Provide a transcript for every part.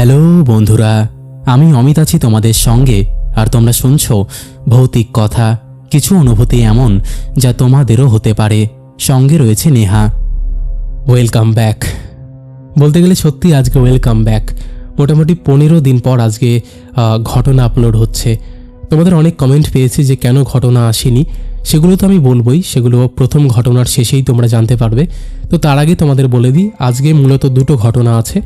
Hello, বন্ধুরা। আমি অমিত আছি তোমাদের সঙ্গে, আর তোমরা শুনছ ভৌতিক কথা, কিছু অনুভূতি এমন যা তোমাদেরও হতে পারে। সঙ্গে রয়েছে নেহা। Welcome back. বলতে গেলে সত্যি আজকে ওয়েলকাম ব্যাক। মোটামুটি পনেরো দিন পর আজকে ঘটনা আপলোড হচ্ছে। তোমাদের অনেক কমেন্ট পেয়েছি যে কেন ঘটনা আসেনি। সেগুলো তো আমি বলবোই, সেগুলো প্রথম ঘটনার শেষেই তোমরা জানতে পারবে। তো তার আগে তোমাদের বলে দিই, আজকে মূলত দুটো ঘটনা আছে।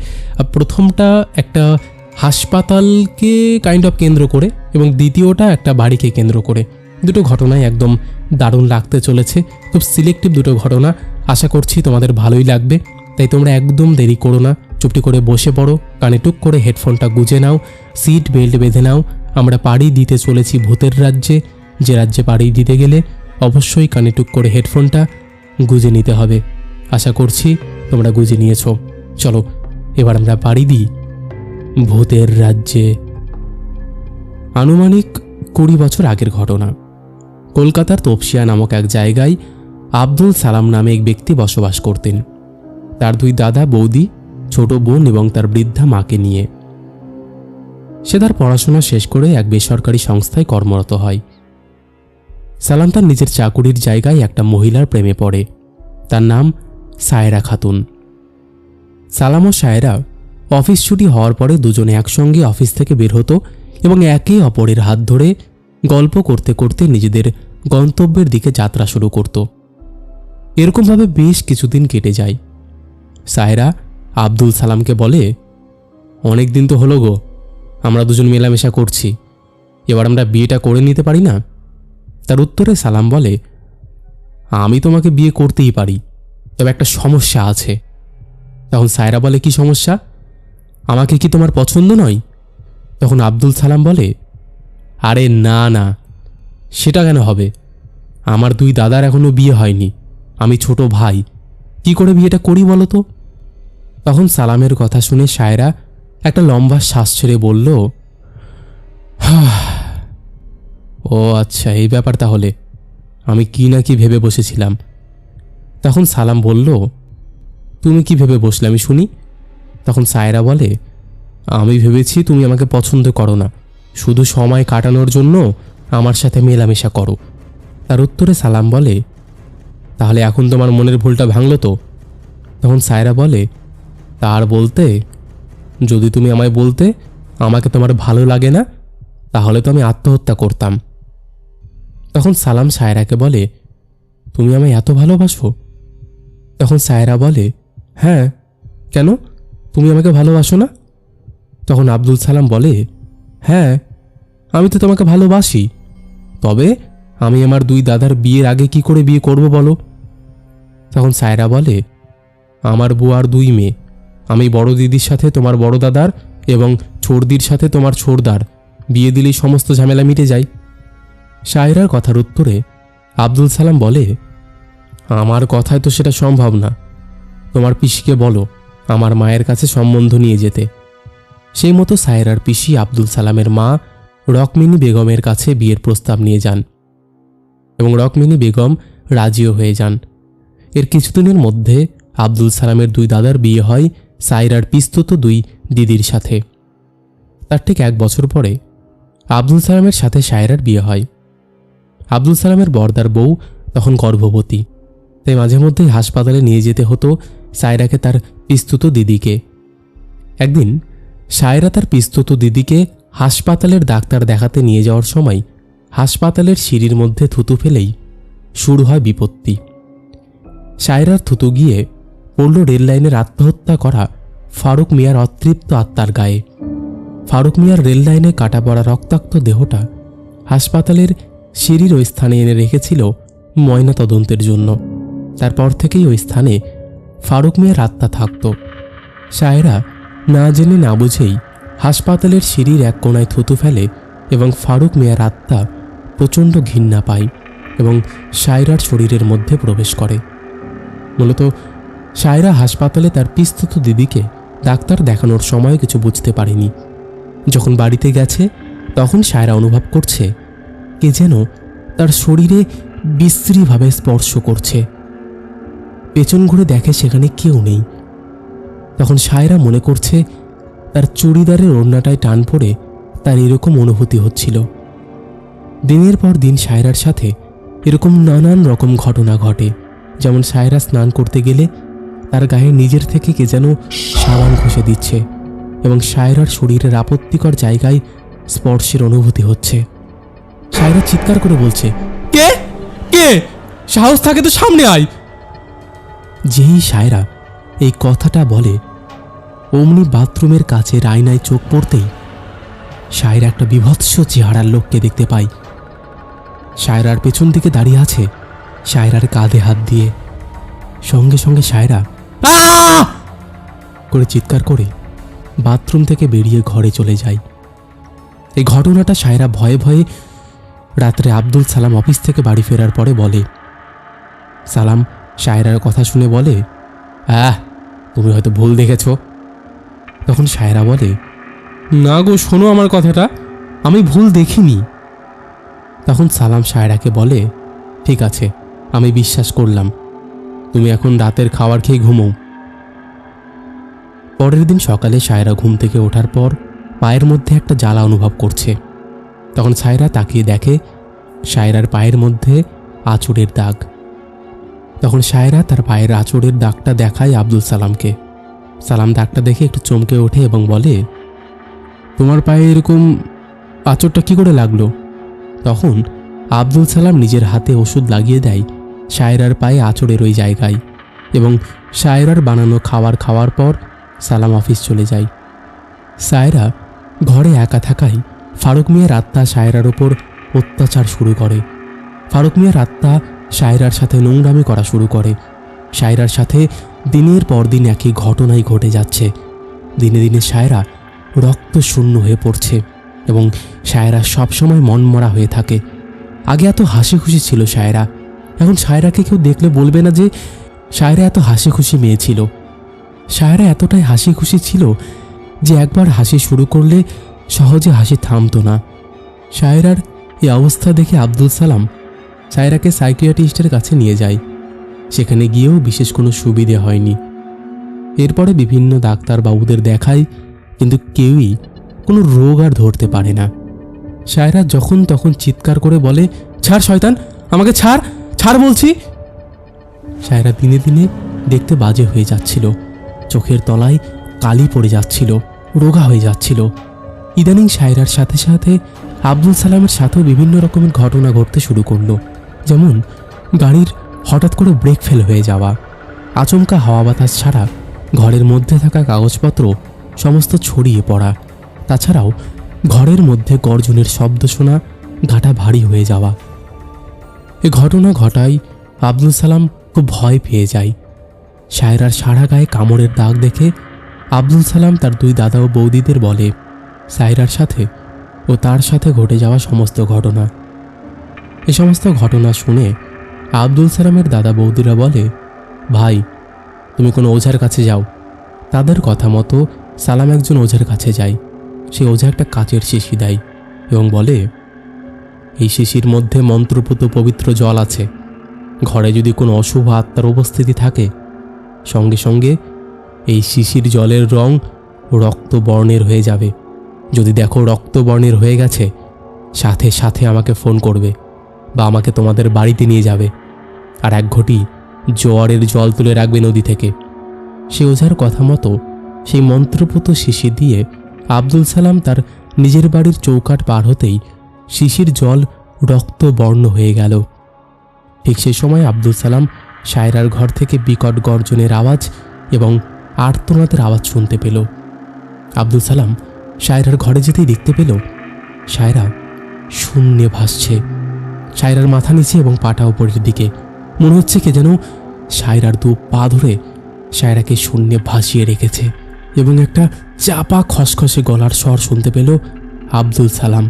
প্রথমটা একটা হাসপাতালকে কাইন্ড অফ কেন্দ্র করে এবং দ্বিতীয়টা একটা বাড়িকে কেন্দ্র করে। দুটো ঘটনাই একদম দারুণ লাগতে চলেছে। খুব সিলেক্টিভ দুটো ঘটনা। আশা করছি তোমাদের ভালোই লাগবে। তাই তোমরা একদম দেরি করো না। চুপটি করে বসে পড়ো, কানে টুক করে হেডফোনটা গুজে নাও সিট বেল্ট বেঁধে নাও আমরা পাড়ি দিতে চলেছি ভূতের রাজ্যে। যে রাজ্যে পাড়ি দিতে গেলে অবশ্যই কানে টুক করে হেডফোনটা গুজে নিতে হবে। আশা করছি তোমরা গুজে নিয়েছো। চলো, এবার আমরা পাড়ি দিই ভূতের রাজ্যে। আনুমানিক কুড়ি বছর আগের ঘটনা। কলকাতার তপসিয়া নামক এক জায়গায় আব্দুল সালাম নামে এক ব্যক্তি বসবাস করতেন। তার দুই দাদা বৌদি, ছোট বোন এবং তার বৃদ্ধা মাকে নিয়ে। সে তার পড়াশোনা শেষ করে এক বেসরকারি সংস্থায় কর্মরত হয়। সালাম তার নিজের চাকুরির জায়গায় একটা মহিলার প্রেমে পড়ে। তার নাম সায়রা খাতুন। সালাম ও সায়রা অফিস ছুটি হওয়ার পরে দুজনে একসঙ্গে অফিস থেকে বের হতো এবং একে অপরের হাত ধরে গল্প করতে করতে নিজেদের গন্তব্যের দিকে যাত্রা শুরু করত। এরকমভাবে বেশ কিছুদিন কেটে যায়। সায়রা আব্দুল সালামকে বলে অনেক দিন তো হলো গো আমরা দুজন মেলামেশা করছি। এবার আমরা বিয়েটা করে নিতে পারি না? তার উত্তরে সালাম বলে, আমি তোমাকে বিয়ে করতেই পারি, তবে একটা সমস্যা আছে। তখন সায়রা বলে, কি সমস্যা? আমাকে কি তোমার পছন্দ নয়? তখন আব্দুল সালাম বলে, আরে না না, সেটা কেন হবে? আমার দুই দাদার এখনও বিয়ে হয়নি, আমি ছোট ভাই, কি করে বিয়েটা করি বলো তো? তখন সালামের কথা শুনে সায়রা একটা লম্বা শ্বাস ছেড়ে বলল "হাহ, ও আচ্ছা এই ব্যাপার তাহলে। আমি কি না কি ভেবে বসেছিলাম। তখন সালাম বলল তুমি কি ভেবে বসলে আমি শুনি। তখন সায়রা বলে আমি ভেবেছি তুমি আমাকে পছন্দ করো না। শুধু সময় কাটানোর জন্য আমার সাথে মেলামেশা করো। তার উত্তরে সালাম বলে তাহলে এখন তোমার মনের ভুলটা ভাঙল তো? তখন সায়রা বলে তার বলতে যদি তুমি আমায় বলতে আমাকে তোমার ভালো লাগে না, তাহলে তো আমি আত্মহত্যা করতাম। তখন সালাম সায়রাকে বলে, তুমি আমায় এত ভালোবাসো? তখন সায়রা বলে হ্যাঁ কেন? তুমি আমাকে ভালোবাসো না? তখন আব্দুল সালাম বলে হ্যাঁ আমি তো তোমাকে ভালোবাসি, তবে আমি আমার দুই দাদার বিয়ের আগে কি করে বিয়ে করব বলো? তখন সায়রা বলে, আমার বুয়ার দুই মেয়ে। আমি বড় দিদির সাথে তোমার বড় দাদার এবং ছোড়দির সাথে তোমার ছোড়দার। বিয়ে দিলেই সমস্ত ঝামেলা মিটে যায়। সায়রার কথার উত্তরে আব্দুল সালাম বলে, আমার কথায় তো সেটা সম্ভব না। তোমার পিসিকে বলো, আমার মায়ের কাছে সম্বন্ধ নিয়ে যেতে। সেই মতো সায়রার পিসি আব্দুল সালামের মা রকমিনী বেগমের কাছে বিয়ের প্রস্তাব নিয়ে যান এবং রকমিনী বেগম রাজিও হয়ে যান। এর কিছুদিনের মধ্যে আব্দুল সালামের দুই দাদার বিয়ে হয় সায়রার পিস্তুত দুই দিদির সাথে। তার ঠিক এক বছর পরে আব্দুল সালামের সাথে সায়রার বিয়ে হয়। আব্দুল সালামের বর্দার বউ তখন গর্ভবতী। তাই মাঝে মধ্যেই হাসপাতালে নিয়ে যেতে হতো সায়রাকে তার পিস্তুত দিদিকে। একদিন সায়রা তার পিস্তুত দিদিকে হাসপাতালের ডাক্তার দেখাতে নিয়ে যাওয়ার সময় হাসপাতালের সিঁড়ির মধ্যে থুতু ফেলেই শুরু হয় বিপত্তি। সায়রার থুতু গিয়ে পড়ল রেললাইনের আত্মহত্যা করা ফারুক মিয়ার অতৃপ্ত আত্মার গায়ে। ফারুক মিয়ার রেললাইনে কাটা পড়া রক্তাক্ত দেহটা হাসপাতালের সিঁড়ির ওই স্থানে এনে রেখেছিল ময়না তদন্তের জন্য। তারপর থেকেই ওই স্থানে ফারুক মিয়ার আত্মা থাকত। সায়রা না জেনে না বুঝেই হাসপাতালের সিঁড়ির এক কোণায় থুতু ফেলে এবং ফারুক মিয়ার আত্মা প্রচণ্ড ঘৃণা পায় এবং সায়রার শরীরের মধ্যে প্রবেশ করে। মূলত সায়রা হাসপাতালে তার পিস্তুত দিদিকে ডাক্তার দেখানোর সময় কিছু বুঝতে পারেনি। যখন বাড়িতে গেছে, তখন সায়রা অনুভব করছে কে যেন তার শরীরে বিশ্রীভাবে স্পর্শ করছে। পেছন ঘুরে দেখে সেখানে কেউ নেই। তখন সায়রা মনে করছে তার চুড়িদারের ওড়নাটায় টান পড়ে তার এরকম অনুভূতি হচ্ছিল। দিনের পর দিন সায়রার সাথে এরকম নানান রকম ঘটনা ঘটে। যেমন সায়রা স্নান করতে গেলে তার গায়ে নিজের থেকে কে যেন সাবান ঘষে দিচ্ছে এবং সায়রার শরীরের আপত্তিকর জায়গায় স্পর্শের অনুভূতি হচ্ছে। সায়রা চিৎকার করে বলছে, কে? কে? সাহস থাকে তো সামনে আয়! যেই সায়রা এই কথাটা বলে, অমনি বাথরুমের কাছে রায়নায় চোখ পড়তেই সায়রা একটা বিভৎস চেহারার লোককে দেখতে পাই সায়রার পেছন দিকে দাঁড়িয়ে আছে সায়রার কাঁধে হাত দিয়ে। সঙ্গে সঙ্গে সায়রা! করে চিৎকার করে বাথরুম থেকে বেরিয়ে ঘরে চলে যাই। এই ঘটনাটা সায়রা ভয়ে ভয়ে রাত্রে আব্দুল সালাম অফিস থেকে বাড়ি ফেরার পরে বলে, সালাম, সায়রার কথা শুনে বলে, আহ, তুমি হয়তো ভুল দেখেছ। তখন সায়রা বলে, না গো, শোনো আমার কথাটা, আমি ভুল দেখিনি। তখন সালাম সায়রাকে বলে, ঠিক আছে, আমি বিশ্বাস করলাম। তুমি এখন রাতের খাবার খেয়ে ঘুমো। পরের দিন সকালে সায়রা ঘুম থেকে ওঠার পর পায়ের মধ্যে একটা জ্বালা অনুভব করছে। তখন সায়রা তাকিয়ে দেখে সায়রার পায়ের মধ্যে আঁচড়ের দাগ। তখন সায়রা তার পায়ের আঁচড়ের দাগটা দেখায় আব্দুল সালামকে। সালাম দাগটা দেখে একটু চমকে ওঠে এবং বলে, তোমার পায়ে এরকম আঁচড়টা কি করে লাগল? তখন আব্দুল সালাম নিজের হাতে ওষুধ লাগিয়ে দেয় সায়রার পায়ে আঁচড়ের ওই জায়গায় এবং সায়রার বানানো খাওয়ার খাওয়ার পর সালাম অফিস চলে যায়। সায়রা ঘরে একা থাকায় ফারুক মিয়ার আত্মা সায়রার ওপর অত্যাচার শুরু করে। ফারুক মিয়ার আত্মা সায়রার সাথে নোংরামি করা শুরু করে। সায়রার সাথে দিনের পর দিন একই ঘটনাই ঘটে যাচ্ছে। দিনে দিনে সায়রা রক্ত শূন্য হয়ে পড়ছে এবং সায়রা সবসময় মনমরা হয়ে থাকে। আগে এত হাসি খুশি ছিল সায়রা এখন সায়রাকে কেউ দেখলে বলবে না যে সায়রা এত হাসি খুশি মেয়ে ছিল। সায়রা এতটাই হাসি খুশি ছিল যে একবার হাসি শুরু করলে সহজে হাসি থামতো না। সায়রার এই অবস্থা দেখে আব্দুল সালাম সায়রাকে সাইকিয়াট্রিস্টের কাছে নিয়ে যায়। সেখানে গিয়েও বিশেষ কোনো সুবিধে হয়নি। এরপরে বিভিন্ন ডাক্তার বাবুদের দেখায়, কিন্তু কেউই কোনো রোগ আর ধরতে পারে না। সায়রা যখন তখন চিৎকার করে বলে, ছাড়, শয়তান, আমাকে ছাড়! ছাড় বলছি। সায়রা দিনে দিনে দেখতে বাজে হয়ে যাচ্ছিল। চোখের তলায় কালি পড়ে যাচ্ছিল, রোগা হয়ে যাচ্ছিল। ইদানিং সায়রার সাথে সাথে আব্দুল সালামের সাথেও বিভিন্ন রকমের ঘটনা ঘটতে শুরু করল। যেমন, গাড়ির হঠাৎ করে ব্রেক ফেল হয়ে যাওয়া, আচমকা হাওয়া বাতাস ছাড়া ঘরের মধ্যে থাকা কাগজপত্র সমস্ত ছড়িয়ে পড়া। তাছাড়াও ঘরের মধ্যে গর্জনের শব্দ শোনা ঘাটা ভারী হয়ে যাওয়া। এ ঘটনা ঘটায় আব্দুল সালাম খুব ভয় পেয়ে যায়। সায়রার সারা গায়ে কামড়ের দাগ দেখে আব্দুল সালাম তার দুই দাদা ও বৌদিদের বলে সায়রার সাথে ও তার সাথে ঘটে যাওয়া সমস্ত ঘটনা। এ সমস্ত ঘটনা শুনে আব্দুল সালামের দাদা বৌদিরা বলে, ভাই, তুমি কোনো ওঝার কাছে যাও। তাদের কথা মতো সালাম একজন ওঝার কাছে যায়। সে ওঝা একটা কাচের শিশি দেয় এবং বলে এই শিশির মধ্যে মন্ত্রপুত পবিত্র জল আছে। ঘরে যদি কোনো অশুভ আত্মার উপস্থিতি থাকে, সঙ্গে সঙ্গে এই শিশির জলের রং রক্ত বর্ণের হয়ে যাবে। যদি দেখো রক্ত বর্ণের হয়ে গেছে, সাথে সাথে আমাকে ফোন করবে বা আমাকে তোমাদের বাড়িতে নিয়ে যাবে। আর এক ঘটি জোয়ারের জল তুলে রাখবে নদী থেকে। সে ওঝার কথা মতো সেই মন্ত্রপুত শিশি দিয়ে আব্দুল সালাম তার নিজের বাড়ির চৌকাট পার হতেই শিশির জল রক্ত বর্ণ হয়ে গেল। ঠিক সেই সময় আব্দুল সালাম সায়রার ঘর থেকে বিকট গর্জনের আওয়াজ এবং আর্তনাদের আওয়াজ শুনতে পেল। আব্দুল সালাম সায়রার ঘরে যেতেই দেখতে পেল সায়রা শূন্যে ভাসছে। সায়রার মাথা নিচে এবং পাটা ওপরের দিকে। মনে হচ্ছে কে যেন সায়রার দু পা ধরে সায়রাকে শূন্যে ভাসিয়ে রেখেছে এবং একটা চাপা খসখসে গলার স্বর শুনতে পেল আব্দুল সালাম।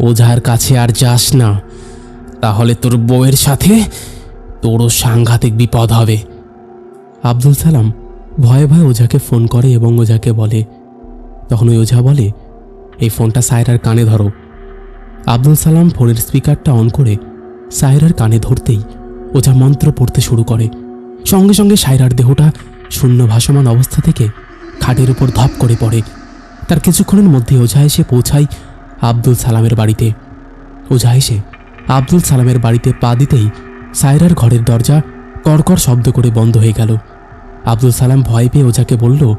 ওঝার কাছে আর যাস না। তাহলে তোর বউয়ের সাথে তোরও সাংঘাতিক বিপদ হবে। আব্দুল সালাম ভয়ে ভয়ে ওঝাকে ফোন করে এবং ওঝাকে বলে, তখন ওই ওঝা বলে, এই ফোনটা সায়রার কানে ধরো। আব্দুল সালাম ফোনের স্পিকারটা অন করে সায়রার কানে ধরতেই ওঝা মন্ত্র পড়তে শুরু করে। সঙ্গে সঙ্গে সায়রার দেহটা শূন্য ভাসমান অবস্থা থেকে খাটের উপর ধপ করে পড়ে। তার কিছুক্ষণের মধ্যে ওঝা এসে পৌঁছায় আব্দুল সালামের বাড়িতে। ওঝা এসে আব্দুল সালামের বাড়িতে পা দিতেই সায়রার ঘরের দরজা কড়কড় শব্দ করে বন্ধ হয়ে গেল। আব্দুল সালাম ভয় পেয়ে ওঝাকে বলল,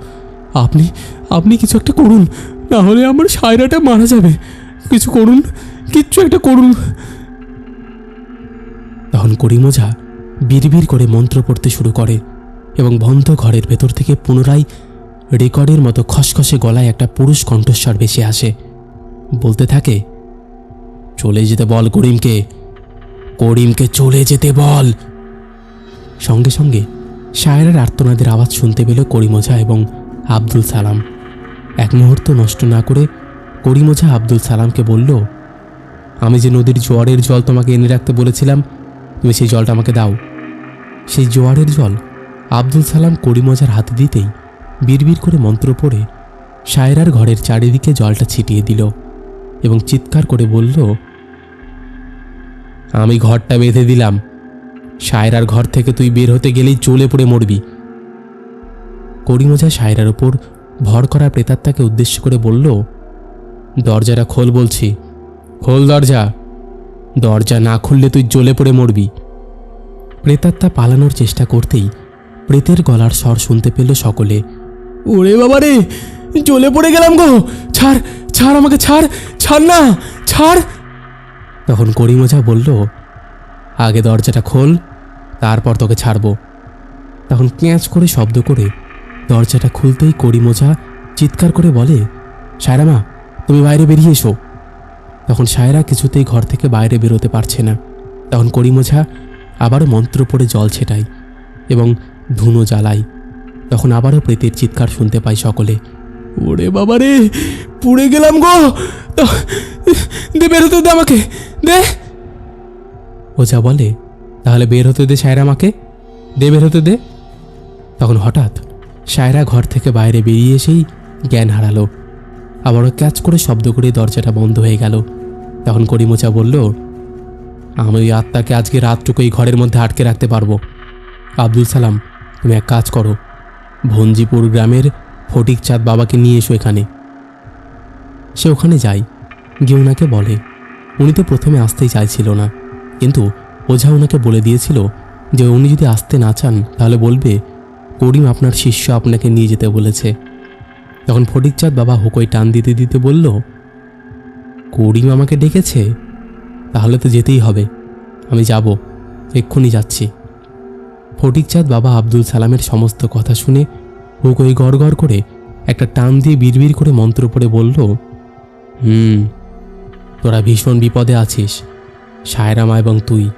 আপনি আপনি কিছু একটা করুন, না হলে আমার সায়রাটা মারা যাবে। কিছু করুন, কিচ্ছু একটা করুন। তখন করিম ওঝা বিড়বিড় করে মন্ত্র পড়তে শুরু করে এবং বন্ধ ঘরের ভেতর থেকে পুনরায় রেকর্ডের মতো খসখসে গলায় একটা পুরুষ কণ্ঠস্বর ভেসে আসে। বলতে থাকে, চলে যেতে বল করিমকে করিমকে চলে যেতে বল। সঙ্গে সঙ্গে সায়রার আর্তনাদের আওয়াজ শুনতে পেল করিমোঝা এবং আব্দুল সালাম। এক মুহূর্ত নষ্ট না করে করিমোঝা আব্দুল সালামকে বলল, আমি যে নদীর জোয়ারের জল তোমাকে এনে রাখতে বলেছিলাম, তুমি সেই জলটা আমাকে দাও। সেই জোয়ারের জল আব্দুল সালাম করিমজার হাতে দিতেই বিড়বিড় করে মন্ত্র পড়ে সায়রার ঘরের চারিদিকে জলটা ছিটিয়ে দিল। এবং চিৎকার করে বলল, আমি ঘরটা বেঁধে দিলাম। সায়রার ঘর থেকে তুই বের হতে গেলেই চলে পড়ে মরবি। করিমজা সায়রার ওপর ভর করা প্রেতাত্মাকে উদ্দেশ্য করে বলল, দরজাটা খোল বলছি। খোল দরজা। দরজা না খুললে তুই জ্বলে পড়ে মরবি। প্রেতাত্মা পালানোর চেষ্টা করতেই প্রেতের গলার স্বর শুনতে পেল সকলে। ওরে বাবা রে জ্বলে পড়ে গেলাম গো। ছাড় ছাড় আমাকে, ছাড় ছাড় না, ছাড়। তখন করিমজা বলল, আগে দরজাটা খোল, তারপর তোকে ছাড়বো। তখন ক্যাঁচ করে শব্দ করে দরজাটা খুলতেই করিমোজা চিৎকার করে বলে, সায়রামা, তুমি বাইরে বেরিয়ে এসো। তখন সায়রা কিছুতেই ঘর থেকে বাইরে বেরোতে পারছে না। তখন করিমোঝা আবারও মন্ত্র পড়ে জল ছেটায় এবং ধুনো জ্বালায়। তখন আবারও প্রেতের চিৎকার শুনতে পাই সকলে। ওরে বাবা রে, পুড়ে গেলাম গো। দে বেরোতে দে আমাকে, দে। ওঝা বলে, তাহলে বের হতে দে সায়রা আমাকে। দে বের হতে দে। তখন হঠাৎ সায়রা ঘর থেকে বাইরে বেরিয়ে এসেই জ্ঞান হারালো। আবারও ক্যাচ করে শব্দ করে দরজাটা বন্ধ হয়ে গেল। তখন করিমোচা বলল, আমি ওই আত্মাকে আজকে রাতটুকু এই ঘরের মধ্যে আটকে রাখতে পারব। আব্দুল সালাম, তুমি এক কাজ করো। ভঞ্জিপুর গ্রামের ফটিক চাঁদ বাবাকে নিয়ে এসো এখানে। সে ওখানে যায়। গিয়ে ওনাকে বলে, উনি তো প্রথমে আসতেই চাইছিল না, কিন্তু ওঝা ওনাকে বলে দিয়েছিল যে উনি যদি আসতে না চান, তাহলে বলবে, করিম আপনার শিষ্য আপনাকে নিয়ে যেতে বলেছে। তখন ফটিকচাঁদ বাবা হুকোই টান দিতে দিতে বলল, করিম আমাকে ডেকেছে? তাহলে তো যেতেই হবে। আমি যাব, এক্ষুনি যাচ্ছি। ফটিকচাঁদ বাবা আব্দুল সালামের সমস্ত কথা শুনে হুকোই গড় গড় করে একটা টান দিয়ে বিড়বিড় করে মন্ত্র পড়ে বলল, হুম, তোরা ভীষণ বিপদে আছিস সায়রামা এবং তুই।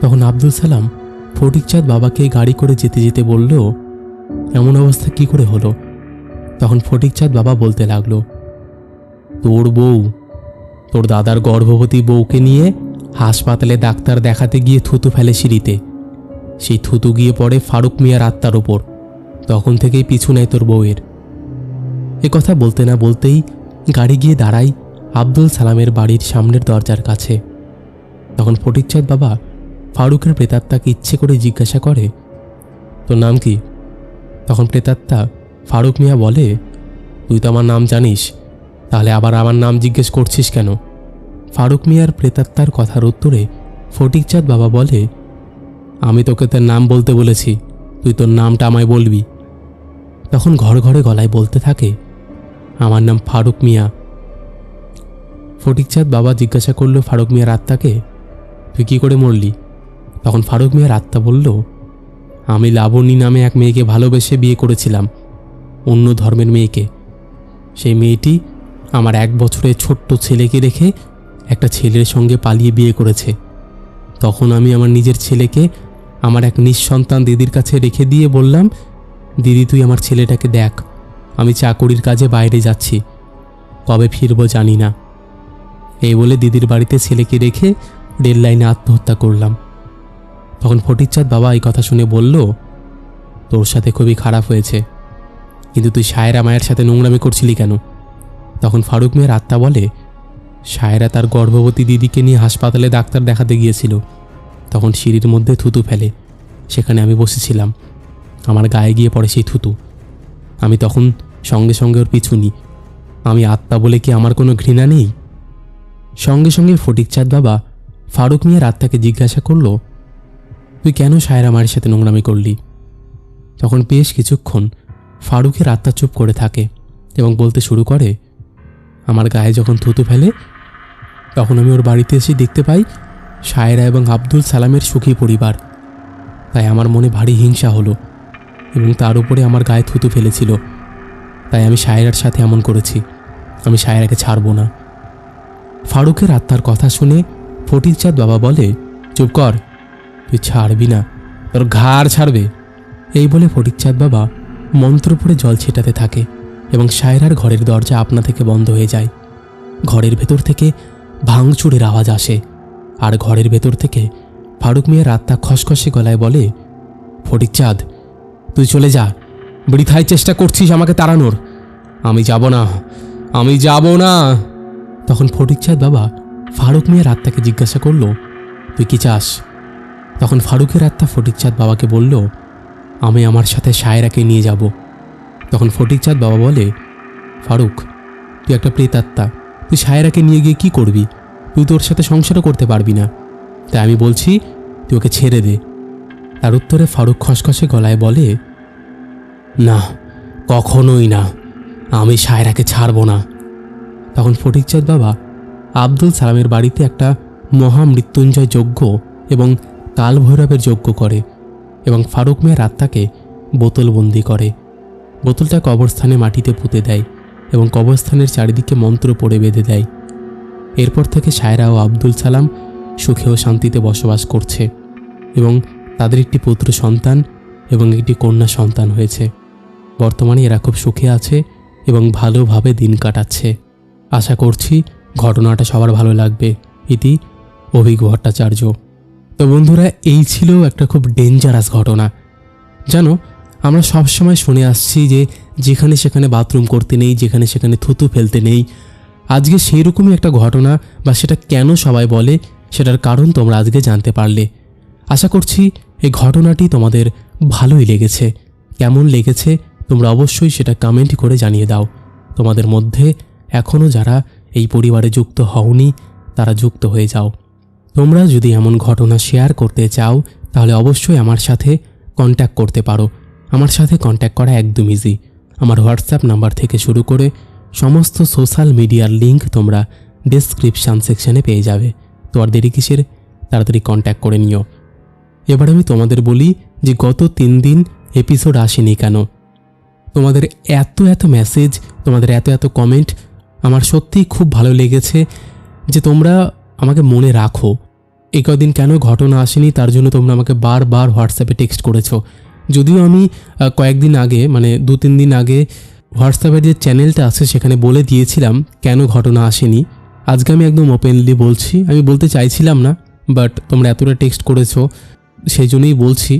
তখন আব্দুল সালাম ফটিকচাঁদ বাবাকে গাড়ি করে যেতে যেতে বলল, এমন অবস্থা কি করে হলো? তখন ফটিকচাঁদ বাবা বলতে লাগল, তোর বউ, তোর দাদার গর্ভবতী বউকে নিয়ে হাসপাতালে ডাক্তার দেখাতে গিয়ে থুতু ফেলে সিঁড়িতে। সেই থুতু গিয়ে পড়ে ফারুক মিয়ার আত্মার ওপর। তখন থেকেই পিছু নেয় তোর বউয়ের। এ কথা বলতে না বলতেই গাড়ি গিয়ে দাঁড়াই আব্দুল সালামের বাড়ির সামনের দরজার কাছে। তখন ফটিকচাঁদ বাবা ফারুকের প্রেতাত্মাকে ইচ্ছে করে জিজ্ঞাসা করে, তোর নাম কি? তখন প্রেতাত্মা ফারুক মিয়া বলে, তুই তো আমার নাম জানিস, তাহলে আবার আমার নাম জিজ্ঞেস করছিস কেন? ফারুক মিয়ার প্রেতাত্মার কথার উত্তরে ফটিকচাঁদ বাবা বলে, আমি তোকে তার নাম বলতে বলেছি, তুই তোর নামটা আমায় বলবি। তখন ঘর ঘরে গলায় বলতে থাকে, আমার নাম ফারুক মিয়া। ফটিকচাঁদ বাবা জিজ্ঞাসা করল, ফারুক মিয়ার আত্মাকে তুই কী করে মরলি? তখন ফারুক মিয়ার আত্মা বলল, আমি লাবণী নামে এক মেয়েকে ভালোবেসে বিয়ে করেছিলাম, অন্য ধর্মের মেয়েকে। সেই মেয়েটি আমার এক বছরের ছোট্ট ছেলেকে রেখে একটা ছেলের সঙ্গে পালিয়ে বিয়ে করেছে। তখন আমি আমার নিজের ছেলেকে আমার এক নিঃসন্তান দিদির কাছে রেখে দিয়ে বললাম দিদি তুই আমার ছেলেটাকে দেখ। আমি চাকুরির কাজে বাইরে যাচ্ছি। কবে ফিরবো জানি না। এই বলে দিদির বাড়িতে ছেলেকে রেখে রেল লাইনে আত্মহত্যা করলাম। তখন ফটিকচাঁদ বাবা এই কথা শুনে বলল, তোর সাথে খুবই খারাপ হয়েছে। কিন্তু তুই সায়রা মায়ের সাথে নোংরামি করছিলি কেন? তখন ফারুক মেয়ের আত্মা বলে, সায়রা তার গর্ভবতী দিদিকে নিয়ে হাসপাতালে ডাক্তার দেখাতে গিয়েছিল। তখন সিঁড়ির মধ্যে থুতু ফেলে। সেখানে আমি বসেছিলাম। আমার গায়ে গিয়ে পড়ে সেই থুতু। আমি তখন সঙ্গে সঙ্গে ওর পিছু নিই। আমি আত্মা বলে কি আমার কোনো ঘৃণা নেই? সঙ্গে সঙ্গে ফটিকচাঁদ বাবা ফারুক মিয়ার আত্মাকে জিজ্ঞাসা করল, তুই কেন সায়রা মায়ের সাথে নোংরামি করলি? তখন বেশ কিছুক্ষণ ফারুকের আত্মা চুপ করে থাকে এবং বলতে শুরু করে, আমার গায়ে যখন থুতু ফেলে, তখন আমি ওর বাড়িতে এসে দেখতে পাই সায়রা এবং আব্দুল সালামের সুখী পরিবার। তাই আমার মনে ভারী হিংসা হলো। এবং তার উপরে আমার গায়ে থুতু ফেলেছিল। তাই আমি সায়রার সাথে এমন করেছি। আমি সায়রাকে ছাড়বো না। ফারুকের আত্মার কথা শুনে ফটিকচাঁদ বাবা বলে, চুপ কর, তুই ছাড়বি না, তোর ঘাড় ছাড়বে। এই বলে ফটিকচাঁদ বাবা মন্ত্র পড়ে জল ছেটাতে থাকে এবং সায়রার ঘরের দরজা আপনা থেকে বন্ধ হয়ে যায়। ঘরের ভেতর থেকে ভাঙচুরের আওয়াজ আসে আর ঘরের ভেতর থেকে ফারুক মিয়ার আত্মা খসখসে গলায় বলে ফটিকচাঁদ তুই চলে যা। বৃথায় চেষ্টা করছিস আমাকে তাড়ানোর। আমি যাব না, আমি যাব না। তখন ফটিকচাঁদ বাবা ফারুক মিয়ার আত্মাকে জিজ্ঞাসা করল, তুই কি চাস? তখন ফারুকের আত্মা ফটিকচাঁদ বাবাকে বলল, আমি আমার সাথে সায়রাকে নিয়ে যাব। তখন ফটিকচাঁদ বাবা বলে, ফারুক, তুই একটা প্রেতাত্মা তুই সায়রাকে নিয়ে গিয়ে কি করবি? তুই তোর সাথে সংসারও করতে পারবি না। তাই আমি বলছি, তুই ওকে ছেড়ে দে। তার উত্তরে ফারুক খসখসে গলায় বলে না, কখনোই না। আমি সায়রাকে ছাড়বো না। তখন ফটিকচাঁদ বাবা আব্দুল সালামের বাড়িতে একটা মহামৃত্যুঞ্জয় যজ্ঞ এবং কাল ভৈরবের যজ্ঞ করে এবং ফারুক মেয়ের আত্মাকে বোতলবন্দি করে। বোতলটা কবরস্থানে মাটিতে পুঁতে দেয় এবং কবরস্থানের চারিদিকে মন্ত্র পড়ে বেঁধে দেয়। এরপর থেকে সায়রা ও আব্দুল সালাম সুখে ও শান্তিতে বসবাস করছে এবং তাদের একটি পুত্র সন্তান এবং একটি কন্যা সন্তান হয়েছে। বর্তমানে এরা খুব সুখে আছে এবং ভালোভাবে দিন কাটাচ্ছে। আশা করছি ঘটনাটা সবার ভালো লাগবে, ইতি অভিজ্ঞ ভট্টাচার্য। তো বন্ধুরা, এই ছিল একটা খুব ডেঞ্জারাস ঘটনা। জানো, আমরা সবসময় শুনে আসছি যে যেখানে সেখানে বাথরুম করতে নেই, যেখানে সেখানে থুতু ফেলতে নেই। আজকে সেই রকমই একটা ঘটনা বা সেটা কেন সবাই বলে, সেটার কারণ তোমরা আজকে জানতে পারলে। আশা করছি এই ঘটনাটি তোমাদের ভালোই লেগেছে। কেমন লেগেছে তোমরা অবশ্যই সেটা কমেন্ট করে জানিয়ে দাও। তোমাদের মধ্যে এখনও যারা এই পরিবারে যুক্ত হওনি, তারা যুক্ত হয়ে যাও। তোমরা যদি এমন ঘটনা শেয়ার করতে চাও, তাহলে অবশ্যই আমার সাথে কন্ট্যাক্ট করতে পারো। আমার সাথে কন্ট্যাক্ট করা একদম ইজি আমার হোয়াটসঅ্যাপ নাম্বার থেকে শুরু করে সমস্ত সোশ্যাল মিডিয়ার লিংক তোমরা ডেসক্রিপশান সেকশনে পেয়ে যাবে। তো আর দেরি কিসের? তাড়াতাড়ি কন্ট্যাক্ট করে নিও। এবার আমি তোমাদের বলি যে গত তিন দিন এপিসোড আসেনি কেন? তোমাদের এত এত মেসেজ তোমাদের এত এত কমেন্ট আমার সত্যিই খুব ভালো লেগেছে যে তোমরা আমাকে মনে রাখো। এই কদিন কেন ঘটনা আসেনি তার জন্য তোমরা আমাকে বারবার হোয়াটসঅ্যাপে টেক্সট করেছ। যদিও আমি কয়েকদিন আগে মানে দু তিন দিন আগে হোয়াটসঅ্যাপের যে চ্যানেলটা আছে সেখানে বলে দিয়েছিলাম কেন ঘটনা আসেনি। আজকে আমি একদম ওপেনলি বলছি, আমি বলতে চাইছিলাম না বাট তোমরা এতটা টেক্সট করেছ, সেই জন্যই বলছি।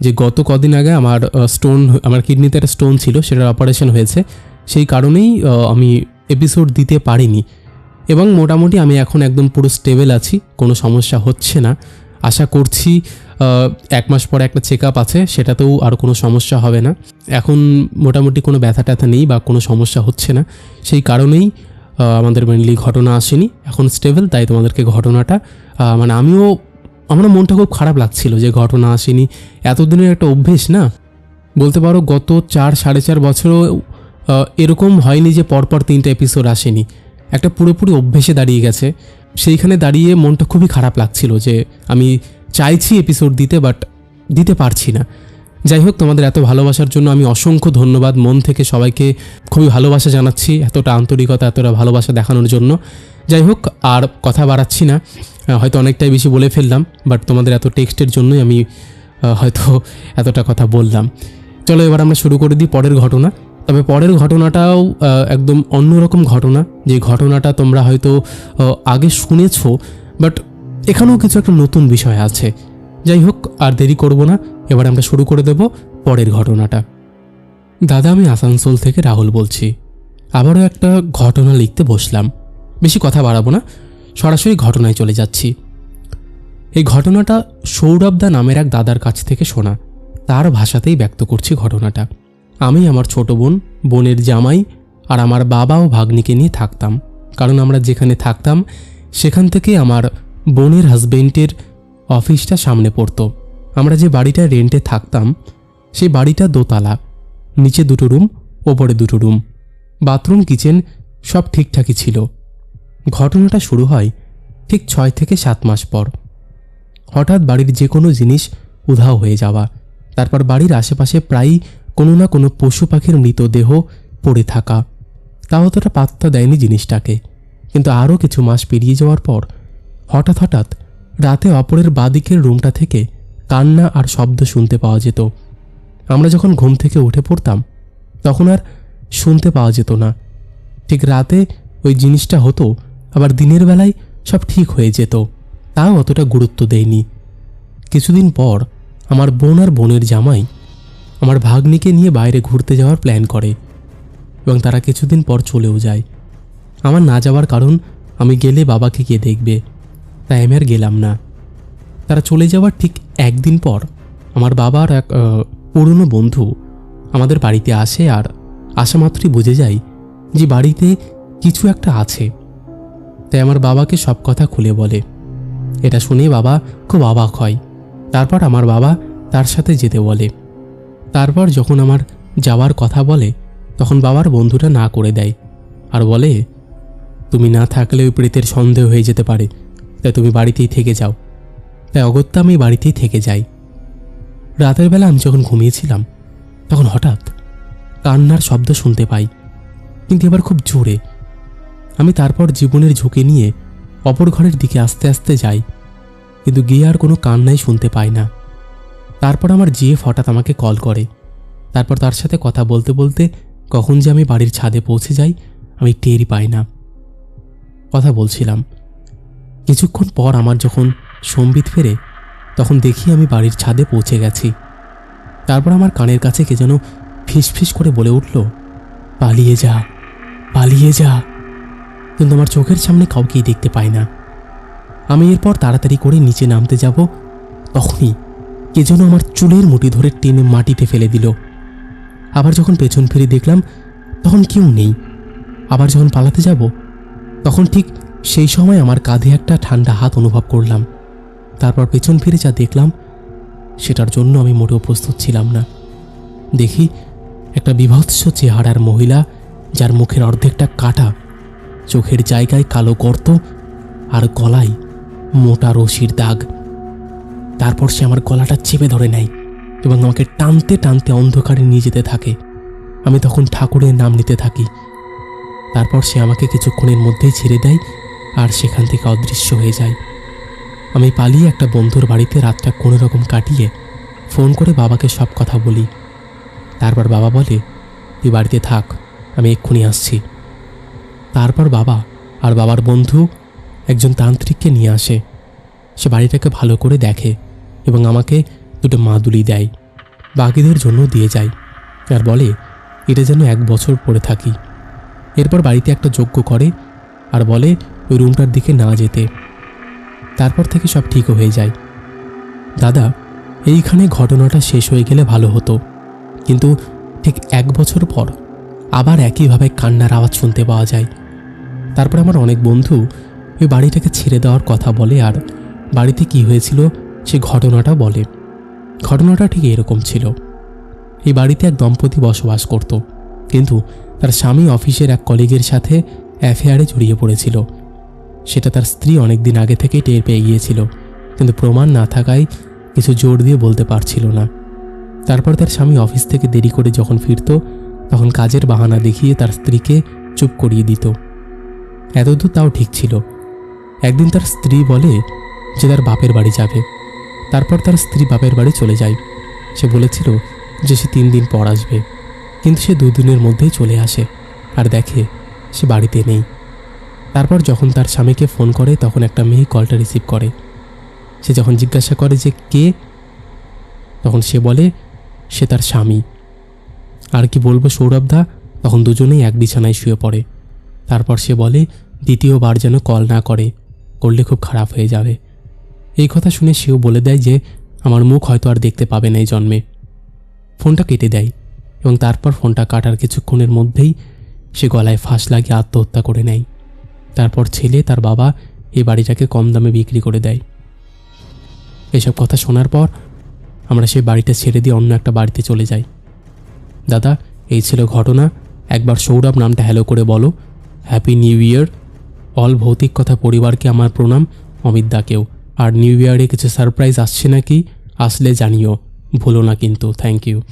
যে গত কদিন আগে আমার স্টোন আমার কিডনিতে একটা স্টোন ছিল, সেটার অপারেশন হয়েছে। সেই কারণেই আমি এপিসোড দিতে পারিনি। এবং মোটামুটি আমি এখন একদম পুরো স্টেবল আছি, কোনো সমস্যা হচ্ছে না। আশা করছি এক মাস পরে একটা চেক আপ আছে, সেটাতেও আর কোনো সমস্যা হবে না। এখন মোটামুটি কোনো ব্যথা ট্যাথা নেই বা কোনো সমস্যা হচ্ছে না। সেই কারণেই আমাদের মেনলি ঘটনা আসেনি। এখন স্টেবল তাই তোমাদেরকে ঘটনাটা মানে আমিও আমার মনটা খুব খারাপ লাগছিল যে ঘটনা আসেনি। এতদিনের একটা অভ্যেস, না? বলতে পারো গত চার, সাড়ে চার বছরও এরকম হয়নি যে পরপর তিনটা এপিসোড আসেনি। একটা পুরোপুরি অভ্যেসে দাঁড়িয়ে গেছে। সেইখানে দাঁড়িয়ে মনটা খুবই খারাপ লাগছিল যে আমি চাইছি এপিসোড দিতে বাট দিতে পারছি না। যাই হোক, তোমাদের এত ভালোবাসার জন্য আমি অসংখ্য ধন্যবাদ। মন থেকে সবাইকে খুবই ভালোবাসা জানাচ্ছি, এতটা আন্তরিকতা, এতটা ভালোবাসা দেখানোর জন্য। যাই হোক, আর কথা বাড়াচ্ছি না। হয়তো অনেকটাই বেশি বলে ফেললাম বাট তোমাদের এত টেক্সটের জন্যই আমি হয়তো এতটা কথা বললাম। চলো এবার আমরা শুরু করে দিই পরের ঘটনা। তবে পরের ঘটনাটাও একদম অন্যরকম ঘটনা। যে ঘটনাটা তোমরা হয়তো আগে শুনেছো বাট এখানেও কিছু একটা নতুন বিষয় আছে। যাই হোক, আর দেরি করব না। এবার আমরা শুরু করে দেব পরের ঘটনাটা। দাদা, আমি আসানসোল থেকে রাহুল বলছি। আবারও একটা ঘটনা লিখতে বসলাম। বেশি কথা বাড়াবো না। সরাসরি ঘটনায় চলে যাচ্ছি। এই ঘটনাটা সৌরভদা নামের এক দাদার কাছ থেকে শোনা। তার ভাষাতেই ব্যক্ত করছি ঘটনাটা। আমি আমার ছোট বোন, বোনের জামাই আর আমার বাবা ও ভাগ্নিকে নিয়ে থাকতাম। কারণ আমরা যেখানে থাকতাম, সেখান থেকে আমার বোনের হাজবেন্ডের অফিসটা সামনে পড়তো। আমরা যে বাড়িটা রেন্টে থাকতাম, সেই বাড়িটা দোতলা। নিচে দুটো রুম, ওপরে দুটো রুম। বাথরুম, কিচেন সব ঠিকঠাকই ছিল। ঘটনাটা শুরু হয় ঠিক ছয় থেকে সাত মাস পর। হঠাৎ বাড়ির যে কোনো জিনিস উধাও হয়ে যাওয়া। তারপর বাড়ির আশেপাশে প্রায়ই কোনো না কোনো পশু পাখির মৃতদেহ পড়ে থাকা। তা অতটা পাত্তা দেয়নি জিনিসটাকে। কিন্তু আরও কিছু মাস পেরিয়ে যাওয়ার পর হঠাৎ হঠাৎ রাতে অপরের বাদিকের রুমটা থেকে কান্না আর শব্দ শুনতে পাওয়া যেত। আমরা যখন ঘুম থেকে উঠে পড়তাম, তখন আর শুনতে পাওয়া যেত না। ঠিক রাতে ওই জিনিসটা হতো আবার দিনের বেলায় সব ঠিক হয়ে যেত, তাও অতটা গুরুত্ব দেয়নি। কিছুদিন পর আমার বোন আর বোনের জামাই আমার ভাগ্নিকে নিয়ে বাইরে ঘুরতে যাওয়ার প্ল্যান করে এবং তারা কিছুদিন পর চলেও যায়। আমার না যাওয়ার কারণ আমি গেলে বাবাকে গিয়ে দেখবে, তাই আমি আর গেলাম না। তারা চলে যাওয়ার ঠিক একদিন পর আমার বাবার এক পুরনো বন্ধু আমাদের বাড়িতে আসে আর আসা মাত্রই বুঝে যায় যে বাড়িতে কিছু একটা আছে। তাই আমার বাবাকে সব কথা খুলে বলে। এটা শুনে বাবা খুব অবাক হয়। তারপর আমার বাবা তার সাথে যেতে বলে। তারপর যখন আমার যাওয়ার কথা বলে, তখন বাবার বন্ধুটা না করে দেয় আর বলে, তুমি না থাকলে ওই প্রেতের সন্দেহ হয়ে যেতে পারে। তাই তুমি বাড়িতেই থেকে যাও। তাই অগত্যা আমি বাড়িতেই থেকে যাই। রাতের বেলা আমি যখন ঘুমিয়েছিলাম, তখন হঠাৎ কান্নার শব্দ শুনতে পাই। কিন্তু এবার খুব জোরে আমি তারপর জীবনের ঝুঁকি নিয়ে অপর ঘরের দিকে আস্তে আস্তে যাই, কিন্তু গিয়ে আর কোনো কান্নাই শুনতে পাই না। তারপর আমার জিএফ হঠাৎ আমাকে কল করে। তারপর তার সাথে কথা বলতে বলতে কখন যে আমি বাড়ির ছাদে পৌঁছে যাই, আমি টেরই পাই না। কথা বলছিলাম। কিছুক্ষণ পর আমার যখন সম্বিত ফেরে, তখন দেখি আমি বাড়ির ছাদে পৌঁছে গেছি। তারপর আমার কানের কাছে কে যেন ফিস করে বলে উঠল, পালিয়ে যা পালিয়ে যা। কিন্তু আমার চোখের সামনে কাউকেই দেখতে পাই না। আমি এরপর তাড়াতাড়ি করে নিচে নামতে যাব। তখনই কে যেন আমার চুলের মুঠি ধরে টেনে মাটিতে ফেলে দিল। আবার যখন পেছন ফিরে দেখলাম, তখন কেউ নেই। আবার যখন পালাতে যাব, তখন ঠিক সেই সময় আমার কাঁধে একটা ঠান্ডা হাত অনুভব করলাম। তারপর পেছন ফিরে যা দেখলাম, সেটার জন্য আমি মোটেও প্রস্তুত ছিলাম না। দেখি, একটা বিভৎস চেহারার মহিলা, যার মুখের অর্ধেকটা কাটা চোখের জায়গায় কালো গর্ত আর গলায় মোটা রশির দাগ। তারপর সে আমার গলাটা চেপে ধরে নেয় এবং আমাকে টানতে টানতে অন্ধকারে নিয়ে যেতে থাকে। আমি তখন ঠাকুরের নাম নিতে থাকি। তারপর সে আমাকে কিছুক্ষণের মধ্যেই ছেড়ে দেয় আর সেখান থেকে অদৃশ্য হয়ে যায়। আমি পালিয়ে একটা বন্ধুর বাড়িতে রাতটা কোনো রকম কাটিয়ে ফোন করে বাবাকে সব কথা বলি। তারপর বাবা বলে, তুই বাড়িতে থাক, আমি এক্ষুনি আসছি। তারপর বাবা আর বাবার বন্ধু একজন তান্ত্রিককে নিয়ে আসে। সে বাড়িটাকে ভালো করে দেখে এবং আমাকে দুটো মাদুলি দেয়, বাকিদের জন্য দিয়ে যায় আর বলে, এটা যেন এক বছর পরে থাকি। এরপর বাড়িতে একটা যজ্ঞ করে আর বলে, ওই রুমটার দিকে না যেতে। তারপর থেকে সব ঠিক হয়ে যায়। দাদা, এইখানে ঘটনাটা শেষ হয়ে গেলে ভালো হতো। কিন্তু ঠিক এক বছর পর আবার একইভাবে কান্নার আওয়াজ শুনতে পাওয়া যায়। তারপর আমার অনেক বন্ধু ওই বাড়িটাকে ছেড়ে দেওয়ার কথা বলে আর বাড়িতে কি হয়েছিল সে ঘটনাটা বলে। ঘটনাটা ঠিক এরকম ছিল। এই বাড়িতে এক দম্পতি বসবাস করত, কিন্তু তার স্বামী অফিসের এক কলিগের সাথে অ্যাফেয়ারে জড়িয়ে পড়েছিল। সেটা তার স্ত্রী অনেক দিন আগে থেকেই টের পেয়ে গিয়েছিল, কিন্তু প্রমাণ না থাকায় কিছু জোর দিয়ে বলতে পারছিল না। তারপর তার স্বামী অফিস থেকে দেরি করে যখন ফিরত, তখন কাজের বাহানা দেখিয়ে তার স্ত্রীকে চুপ করিয়ে দিত। এতদূর তাও ঠিক ছিল। একদিন তার স্ত্রী বলে যে তার বাপের বাড়ি যাবে। তারপর তার স্ত্রী বাপের বাড়ি চলে যায়। সে বলেছিল যে সে তিন দিন পর আসবে। কিন্তু সে দুদিনের মধ্যেই চলে আসে আর দেখে সে বাড়িতে নেই। তারপর যখন তার স্বামীকে ফোন করে, তখন একটা মেয়ে কলটা রিসিভ করে। সে যখন জিজ্ঞাসা করে যে কে, তখন সে বলে, সে তার স্বামী। আর কি বলব সৌরভদা তখন দুজনেই এক বিছানায় শুয়ে পড়ে। তারপর সে বলে, দ্বিতীয়বার যেন কল না করে, করলে খুব খারাপ হয়ে যাবে। এই কথা শুনে সেও বলে দেয় যে, আমার মুখ হয়তো আর দেখতে পাবে না এই জন্মে। ফোনটা কেটে দেয় এবং তারপর ফোনটা কাটার কিছুক্ষণের মধ্যেই সে গলায় ফাঁস লাগিয়ে আত্মহত্যা করে নেয়। তারপর ছেলে তার বাবা এই বাড়িটাকে কম দামে বিক্রি করে দেয়। এসব কথা শোনার পর আমরা সেই বাড়িটা ছেড়ে দিয়ে অন্য একটা বাড়িতে চলে যাই। দাদা, এই ছিল ঘটনা। একবার সৌরভ নামটা হ্যালো করে বলো। হ্যাপি নিউ ইয়ার অল ভৌতিক কথা পরিবারকে আমার প্রণাম অমিত দাকেও আর নিউ ইয়ারে কিছু সারপ্রাইজ আসছে নাকি আসলে জানিও ভুলো না কিন্তু thank you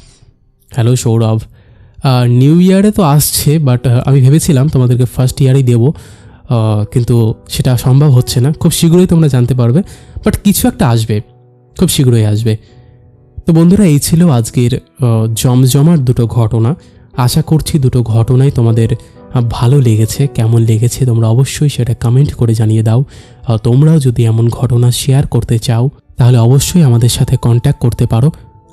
hello Sourav new ইয়ারে তো আসছে বাট আমি ভেবেছিলাম তোমাদেরকে ফার্স্ট ইয়ারেই দেবো কিন্তু সেটা সম্ভব হচ্ছে না। খুব শীঘ্রই তোমরা জানতে পারবে। বাট কিছু একটা আসবে। খুব শীঘ্রই আসবে। তো বন্ধুরা এই ছিল আজকের আহ, জমজমার দুটো ঘটনা। আশা করছি দুটো ঘটনাই তোমাদের ভালো লেগেছে, কেমন লেগেছে তোমরা অবশ্যই সেটা কমেন্ট করে জানিয়ে দাও। তোমরাও যদি এমন ঘটনা শেয়ার করতে চাও, তাহলে অবশ্যই আমাদের সাথে কন্ট্যাক্ট করতে পারো।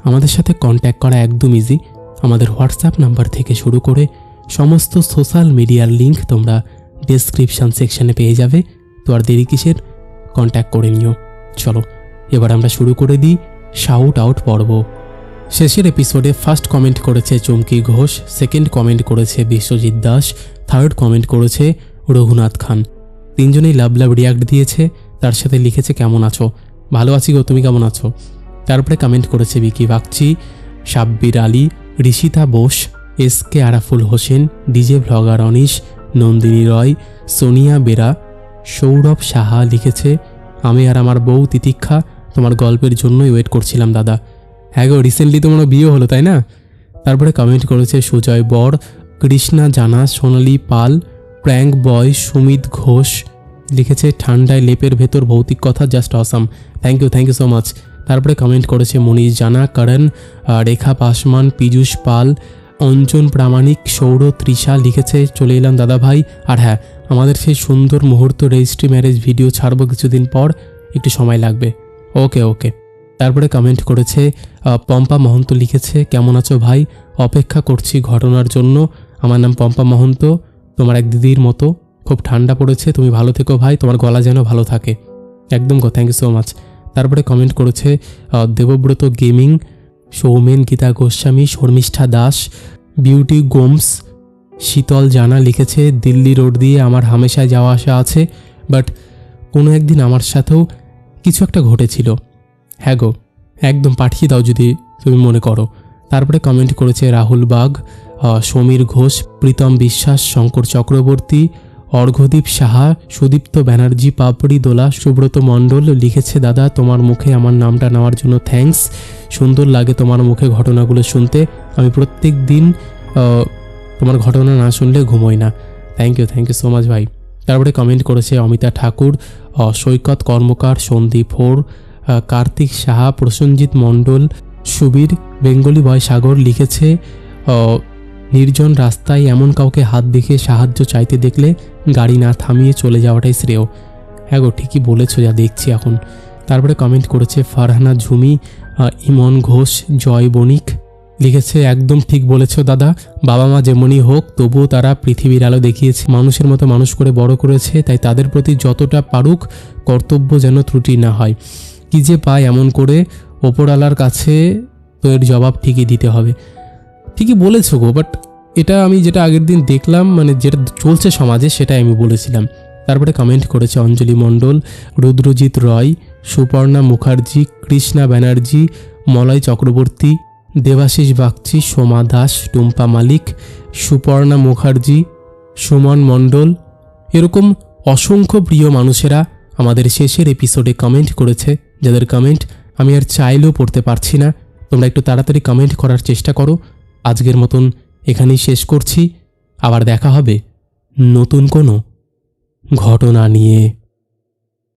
আমাদের সাথে কন্ট্যাক্ট করা একদম ইজি আমাদের হোয়াটসঅ্যাপ নাম্বার থেকে শুরু করে সমস্ত সোশ্যাল মিডিয়ার লিংক তোমরা ডেসক্রিপশন সেকশনে পেয়ে যাবে। তো আর দেরি কিসের? কন্ট্যাক্ট করে নিও। চলো, এবার আমরা শুরু করে দিই শাউট আউট পর্ব। শেষের এপিসোডে ফার্স্ট কমেন্ট করেছে চুমকি ঘোষ সেকেন্ড কমেন্ট করেছে বিশ্বজিৎ দাস থার্ড কমেন্ট করেছে রঘুনাথ খান। তিনজনেই লাভ লাভ রিয়াক্ট দিয়েছে, তার সাথে লিখেছে কেমন আছো? ভালো আছি গো, তুমি কেমন আছো? তারপরে কমেন্ট করেছে Bicky Bagchi, Sabbir Ali, Rishita Bose, S K Araful Hossain, DJ vlogger Anish, Nandini Roy, Sonia Bera, Sourav Saha লিখেছে, আমি আর আমার বউ তিতিক্ষা, তোমার গল্পের জন্যই ওয়েট করছিলাম, দাদা। হ্যাঁ গো রিসেন্টলি তোমার বিয়ে হলো, তাই না? তারপরে কমেন্ট করেছে সুজয় বর, কৃষ্ণা জানা, সোনালি পাল, প্র্যাঙ্ক বয়, সুমিত ঘোষ, লিখেছে ঠান্ডায় লেপের ভেতর ভৌতিক কথা just awesome thank you thank you so much তারপরে কমেন্ট করেছে মনীষ জানা করণ রেখা পাসমান, পীযূষ পাল, অঞ্জন প্রামাণিক, সৌর তৃষা, লিখেছে, চলে এলাম দাদা ভাই আর হ্যাঁ আমাদের সেই সুন্দর মুহূর্ত রেজিস্ট্রি ম্যারেজ ভিডিও ছাড়বো কিছুদিন পর, একটু সময় লাগবে। ওকে ওকে তারপরে কমেন্ট করেছে পম্পা মহন্ত লিখেছে, কেমন আছো ভাই? অপেক্ষা করছি ঘটনার জন্য। আমার নাম পম্পা মহন্ত। তোমার এক দিদির মতো। খুব ঠান্ডা পড়েছে। তুমি ভালো থেকো ভাই। তোমার গলা যেন ভালো থাকে। একদম গো থ্যাংক ইউ সো মাচ তারপরে কমেন্ট করেছে দেবব্রত গেমিং সৌমেন গীতা গোস্বামী, শর্মিষ্ঠা দাস বিউটি গোমস শীতল জানা লিখেছে, দিল্লি রোড দিয়ে আমার হামেশায় যাওয়া আসা আছে বাট কোনো একদিন আমার সাথেও কিছু একটা ঘটেছিল। হ্যাঁ গো, একদম পাঠিয়ে দাও যদি তুমি মনে করো। তারপরে কমেন্ট করেছে রাহুল বাগ সমীর ঘোষ, প্রীতম বিশ্বাস, শঙ্কর চক্রবর্তী, অর্ঘদীপ সাহা, সুদীপ্ত ব্যানার্জি, পাপড়ি দোলা, সুব্রত মণ্ডল লিখেছে, দাদা, তোমার মুখে আমার নামটা নেওয়ার জন্য থ্যাঙ্কস সুন্দর লাগে তোমার মুখে ঘটনাগুলো শুনতে। আমি প্রত্যেক দিন তোমার ঘটনা না শুনলে ঘুমোই না। Thank you thank you so much ভাই। তারপরে কমেন্ট করেছে অমিতা ঠাকুর সৈকত কর্মকার, সন্দীপ হোর কার্তিক সাহা, প্রসেনজিৎ মণ্ডল, সুবীর, বেঙ্গলি বয় সাগর লিখেছে নির্জন রাস্তায় এমন কাউকে হাত দেখে সাহায্য চাইতে দেখলে গাড়ি না থামিয়ে চলে যাওয়াটাই শ্রেয়। হ্যাঁ গো, ঠিকই বলেছ, যা দেখছি এখন। তারপরে কমেন্ট করেছে ফারহানা ঝুমি ইমন ঘোষ, জয় বণিক। লিখেছে, একদম ঠিক বলেছ দাদা, বাবা মা যেমনই হোক, তবুও তারা পৃথিবীর আলো দেখিয়েছে। মানুষের মতো মানুষ করে বড় করেছে, তাই তাদের প্রতি যতটা পারুক কর্তব্য যেন ত্রুটি না হয়। কি যে পায় এমন করে ওপরওয়ালার কাছে তো এর জবাব ঠিকই দিতে হবে। ঠিকই বলেছ গো বাট এটা আমি যেটা আগের দিন দেখলাম মানে যেটা চলছে সমাজে সেটাই আমি বলেছিলাম। তারপরে কমেন্ট করেছে অঞ্জলি মণ্ডল, রুদ্রজিৎ রয়, সুপর্ণা মুখার্জি, কৃষ্ণা ব্যানার্জি, মলয় চক্রবর্তী, দেবাশিস বাগচি, সোমা দাস, টুম্পা মালিক, সুপর্ণা মুখার্জি, সুমন মণ্ডল, এরকম অসংখ্য প্রিয় মানুষেরা আমাদের শেষের এপিসোডে কমেন্ট করেছে। যাদের কমেন্ট আমি আর চাইলেও পড়তে পারছি না, তোমরা একটু তাড়াতাড়ি কমেন্ট করার চেষ্টা করো। আজকের মতন এখানেই শেষ করছি। আবার দেখা হবে নতুন কোনো ঘটনা নিয়ে।